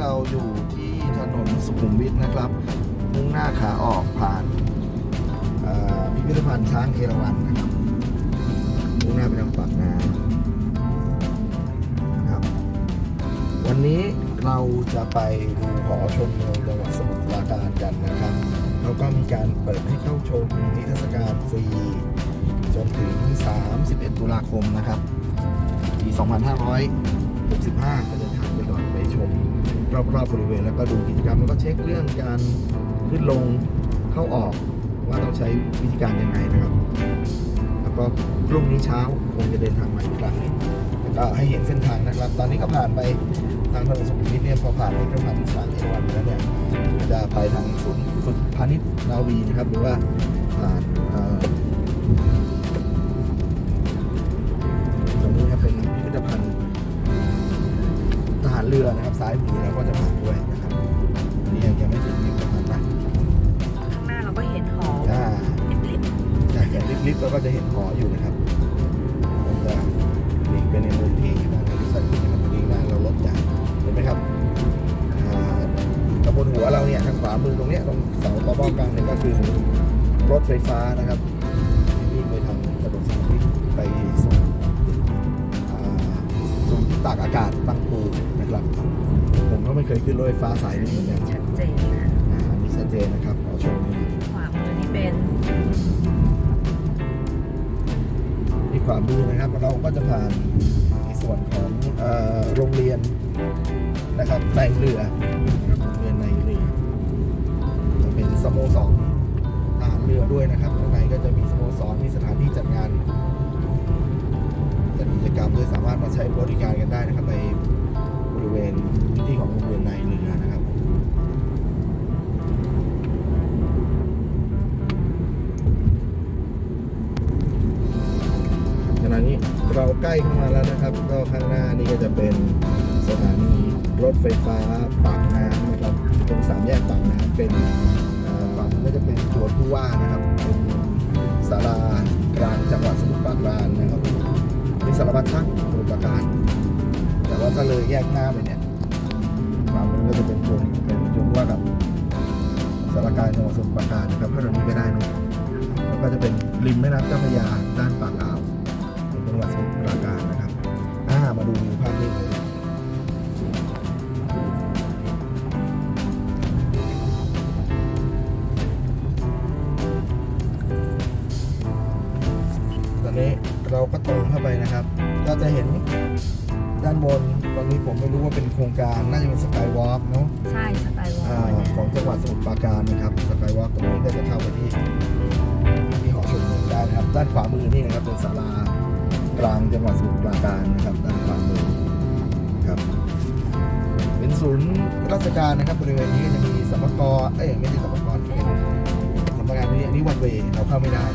เราอยู่ที่ถนนสุขุมวิทนะครับ มุ่งหน้าขาออกผ่านพิพิธภัณฑ์ช้างเอราวัณนะครับ มุ่งหน้าไปทางปากน้ำนะครับ วันนี้เราจะไปดูหอชมเมืองจังหวัดสมุทรปราการกันนะครับ แล้วก็มีการเปิดให้เข้าชมนิทรรศการฟรีจนถึง 31 ตุลาคมนะครับปี2565ก็เดินทางไปก่อนไปชม รอบๆบริเวณแล้วก็ดูกิจกรรมแล้วก็เช็คเรื่องการขึ้นลงเข้าออกว่าต้องใช้วิธีการยังไงนะครับ แล้วก็พรุ่งนี้เช้าคงจะเดินทางมาอีกครั้งนึงแล้วก็ให้เห็นเส้นทางนะครับ ตอนนี้ก็ผ่านไปทางถนนสุขุมวิทเนี่ยพอผ่านไปก็ผ่านที่สามเอราวันแล้วเนี่ยจะไปทางศูนย์ฝึกพาณิชย์นาวีนะครับหรือว่าารเรือนะครับซ้ายมือแล้วก็จะผ่านด้วยนะครับอันนี้ยังไม่ถึงพิพิธภัณฑ์นะข้างหน้าเราก็เห็นหอถ้าลิบจากแกะลิฟต์ๆเราก็จะเห็นหออยู่นะครับผมจะหลีกไปในมุมที่ด้านในที่สันตินะครับดีหน้าเราลดใหญ่เห็นไหมครับอ่ากระบนหัวเราเนี่ยทางขวามือตรงเนี้ยตรงเสาต่อป้อกลางเนี่ยก็คือรถไฟฟ้านะครับ ตากอากาศบางปูนะครับ ผมก็ไม่เคยขึ้นรถไฟฟ้าสายนี้เหมือนกันชัดเจนนะอ่าอันนี้ชัดเจนนะครับขอชมขวามือนี่เป็นที่ขวามือนะครับ เราก็จะผ่านในส่วนของเอ่อโรงเรียนนะครับในเรือนะครับโรงเรียนในเรือจะเป็นสโมสรทหารเรือด้วยนะครับข้างในก็จะมีสโมสรมีสถานที่จัดงาน จัดกิจกรรมด้วยสามารถมาใช้บริการกันได้นะครับในบริเวณพื้นที่ของโรงเรียนในเรือนะครับขณะนี้เราใกล้เข้ามาแล้วนะครับ ก็ข้างหน้านี่ก็จะเป็นสถานีรถไฟฟ้าปากน้ำนะครับตรงสามแยกปากน้ำเป็นอ่อฝั่งก็จะเป็นสวนผู้ว่านะครับ สารพัดช่างสมุทรปราการ แต่ว่าถ้าเลยแยกหน้าไปเนี่ยฝั่งนู้นก็จะเป็นชวนเป็นชวนว่ากับสารการจังหวัดสมุทรปราการนะครับถ้าเรานี้ก็ได้เนอะแล้วก็จะเป็นริมแม่น้ำเจ้าพระยาด้านปากอ่าวจังหวัดสมุทรปราการนะครับอ่ามาดูภาพนี้เลยตอนนี้ เราก็ตรงเข้าไปนะครับ ก็จะเห็นด้านบน ตอนนี้ผมไม่รู้ว่าเป็นโครงการน่าจะเป็นสกายวอล์กเนาะใช่สไตล์วออ่าลเนี่ยของจังหวัดสมุทรปราการนะครับสกายวอล์กตรงนี้ก็จะเข้าไปที่ที่หอชมเมืองได้นะครับ ด้านขวามือนี่นะครับเป็นศาลากลางจังหวัดสมุทรปราการนะครับ ด้านขวามือครับ เป็นศูนย์ราชการนะครับบริเวณนี้ก็จะมีสมกเอ้ยไม่ใช่สมกเป็นสำนักงานนี้อันนี้วันเวย์เราเข้าไม่ได้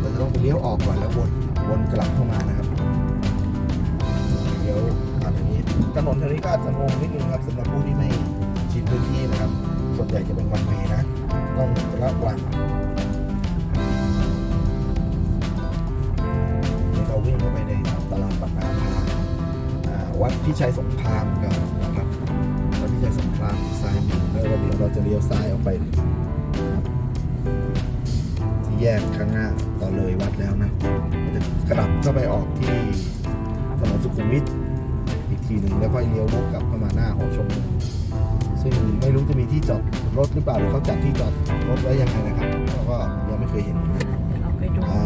เราจะต้องไปเลี้ยวออกก่อนแล้ววน วนกลับเข้ามานะครับเดี๋ยวผ่านทางนี้ถนนทางนี้ก็อาจจะงงนิดนึงครับสำหรับผู้ที่ไม่ชินพื้นที่นะครับ ส่วนใหญ่จะเป็นวันเวนะ ต้องระวังเราวิ่งเข้าไปในตลาดปากน้ำพาวัดพิชัยสงครามกันนะครับวัดพิชัยสงครามซ้ายมือแล้วเดี๋ยวเราจะเลี้ยวซ้ายออกไปที่แยกข้างหน้าตอเลยวัดแล้วนะ กลับเข้าไปออกที่ถนนสุขุมวิทอีกทีหนึ่งแล้วก็เลี้ยววกกลับเข้ามาหน้าหอชมเมืองซึ่งไม่รู้จะมีที่จอดรถหรือเปล่าหรือเขาจัดที่จอดรถไว้ยังไงนะครับเราก็ยังไม่เคยเห็นเหมือนกันเดี๋ยวเราไปดูอ่า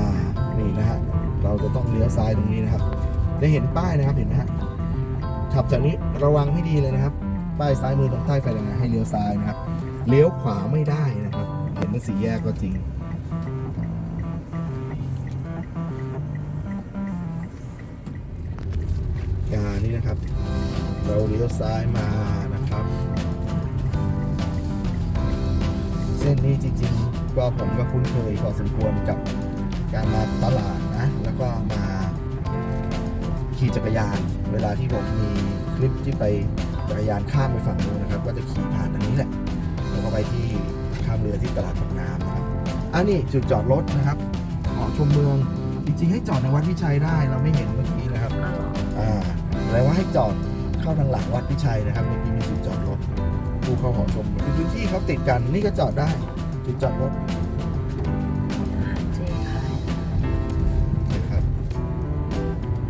นี่นะฮะเราจะต้องเลี้ยวซ้ายตรงนี้นะครับได้เห็นป้ายนะครับเห็นไหมฮะขับจากนี้ระวังให้ดีเลยนะครับ ป้ายซ้ายมือตรงใต้ไฟแดงให้เลี้ยวซ้ายนะครับเลี้ยวขวาไม่ได้นะครับ เห็นมันสีแยกก็จริง นี่นะครับ เราเลี้ยวซ้ายมานะครับ เส้นนี้จริงๆ ก็ผมก็คุ้นเคยพอสมควรกับการมาตลาดนะ แล้วก็มาขี่จักรยาน เวลาที่ผมมีคลิปที่ไปจักรยานข้ามไปฝั่งนู้นนะครับ ก็จะขี่ผ่านทางนี้แหละ แล้วก็ไปที่ข้ามเรือที่ตลาดปากน้ำนะครับอันนี้จุดจอดรถนะครับหอชมเมือง จริงๆให้จอดในวัดวิชัยได้ เราไม่เห็นเมื่อกี้นะครับอ๋อ อ่าแปลว่าให้จอดเข้าทางหลังวัดพิชัยนะครับเมื่อกี้มีจุดจอดรถผู้เข้าหอชมคือพื้นที่เขาติดกันนี่ก็จอดได้จุดจอดรถอาหารเจขายนะครับ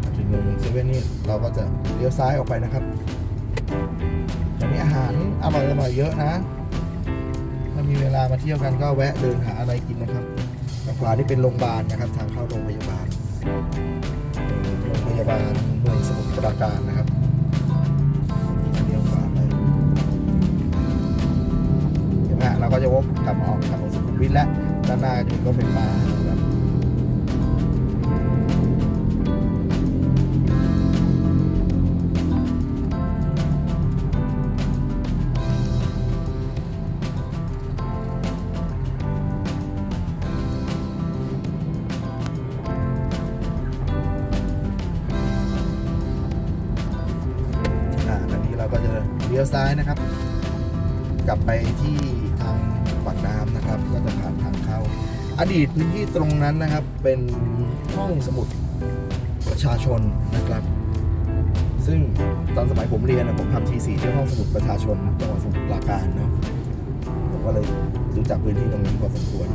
มาถึงโรงเซเว่นนี่เราก็จะเลี้ยวซ้ายออกไปนะครับตอนนี้อาหารอร่อยอร่อยๆเยอะนะถ้ามีเวลามาเที่ยวกันก็แวะเดินหาอะไรกินนะครับทางขวานี่เป็นโรงพยาบาลนะครับ ทางเข้าโรงพยาบาลโรงพยาบาลเมืองสมุ ทรปราการนะครับเลี้ยวขวาไปเห็นไหมเราก็จะวกกลับมาออกทางสุขุมวิทแล้วด้านหน้าจะเป็นรถไฟฟ้า ลี้ยวซ้ายนะครับ กลับไปที่ทางปากน้ำนะครับ ก็จะผ่านทางเข้า อดีตพื้นที่ตรงนั้นนะครับ เป็นห้องสมุดประชาชนนะครับ ซึ่งตอนสมัยผมเรียนนะผมทำทีสี่ที่ห้องสมุดประชาชนจังหวัดสมุทรปราการเนาะผมก็เลยรู้จักพื้นที่ตรงนี้พอสมควร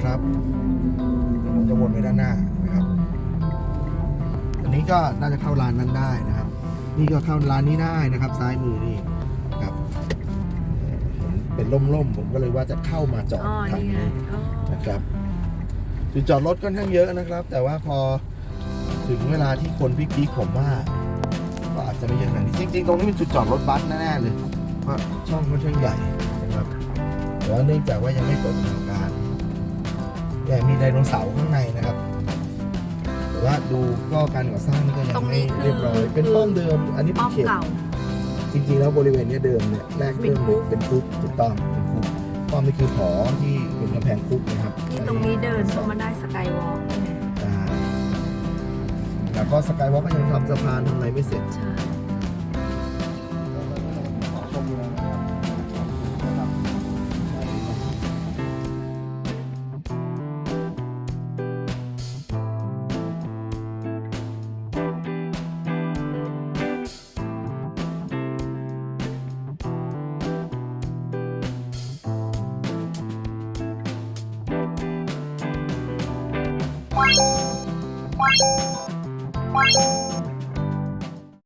นนี้นะครับเดี๋ยวผมจะวนไปด้านหน้านะครับ อันนี้ก็น่าจะเข้าร้านนั้นได้นะครับ นี่ก็เข้าร้านนี้ได้นะครับ ซ้ายมือนี่ครับเอ่อเห็นเป็นร่มๆผมก็เลยว่าจะเข้ามาจอดอ๋อทางนี่ไงนี้อ๋อนะครับจุดจอดรถค่อนข้างเยอะนะครับ แต่ว่าพอถึงเวลาที่คนพีคๆผมว่าก็อาจจะไม่เยอะขนาดนี้จริงๆ ตรงนี้เป็นจุดจอดรถบัสแน่ๆเลยเพราะช่องค่อนข้างใหญ่นะครับแต่ว่าเนื่องจากว่ายังไม่เปิดทำการ แต่มีไดโนเสาร์ข้างในนะครับ แต่ว่าดูก็การก่อสร้างนี่ก็ยังไม่เรียบร้อย เป็นป้อมเดิม อันนี้เป็ป้อนมเขต เก่า จริงๆแล้วบริเวณเนี้ยเดิมเนี่ยแรกเริ่มเป็นคุก เป็นคุกถูกต้องเป็นคุกป้อมนี่คือหอที่เป็นกำแพงคุกนะครับที่ตรงนี้เดินลงมาได้สกายวอล์กนี่ไงอ่าแล้วก็สกายวอล์กก็ยังทำสะพานทำอะไรไม่เสร็จ ใช่ช you